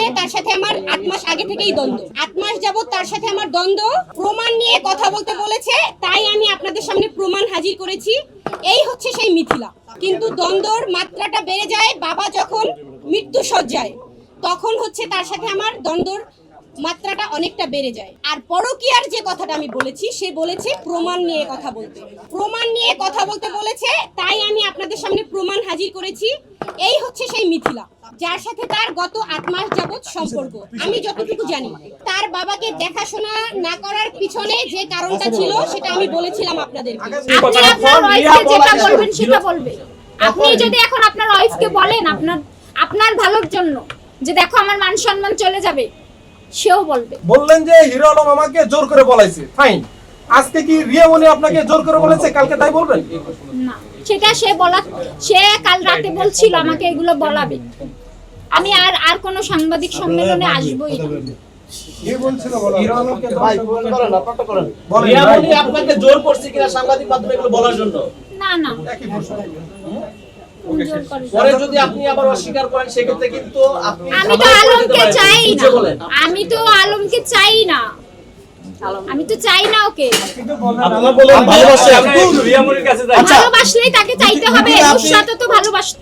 নিয়ে তার সাথে আমার আট মাস আগে থেকেই দ্বন্দ্ব। আট মাস তার সাথে আমার দ্বন্দ্ব। প্রমাণ নিয়ে কথা বলতে বলেছে, তাই আমি আপনাদের সামনে প্রমাণ হাজির করেছি। এই হচ্ছে সেই মিথিলা। কিন্তু দ্বন্দ্বর মাত্রাটা বেড়ে যায়, বাবা যখন মৃত্যু সজ্জায় তখন হচ্ছে তার সাথে আমার দ্বন্দ্বর মাত্রাটা অনেকটা বেড়ে যায়। আর পরকীয়ার যে কথাটা আমি বলেছি, সে বলেছে প্রমাণ নিয়ে কথা বলতে। প্রমাণ নিয়ে কথা বলতে বলেছে, তাই আমি আপনাদের সামনে প্রমাণ হাজির করেছি। এই হচ্ছে সেই মিথিলা যার সাথে তার গত আট মাস যাবৎ সম্পর্ক। আমি যতটুকু জানি তার বাবাকে দেখাশোনা না করার পিছনে যে কারণটা ছিল সেটা আমি বলেছিলাম আপনাদেরকে আপনি আপনার ওয়াইফকে যেটা বলবেন সেটা বলবে আপনি যদি এখন আপনার ওয়াইফকে বলেন আপনার আপনার ভালোর জন্য যে দেখো আমার মান সম্মান চলে যাবে সেও বলবে। বললেন যে হিরো আলম আমাকে জোর করে বলাইছে। ফাইন আজকে কি রিয়ামনি আপনাকে জোর করে বলেছে? কালকে তাই বলবেন? না। সেটা সে বলা সে কাল রাতে বলছিল আমাকে এগুলো বলাবে। আমি আর আর কোনো সাংবাদিক সম্মেলনে আসবই না। হিরো আলমকে ভাই করেন আপনারটা করেন। বলেন। ভাই। রিয়ামনি আপনাকে জোর করছে কিনা সাংবাদিক মাধ্যমে এগুলো বলার জন্য? না না। একই প্রশ্ন। জোর করে না। পরে যদি আপনি আবার অস্বীকার করেন সেক্ষেত্রে কিন্তু আমি তো আলমকে চাই না। আমি তো আলমকে চাই না। আমি তো চাই না ওকে। আপনারা বলেন ভালোবাসে। ভালোবাসলেই তাকে চাইতে হবে ওর সাথে তো ভালোবাস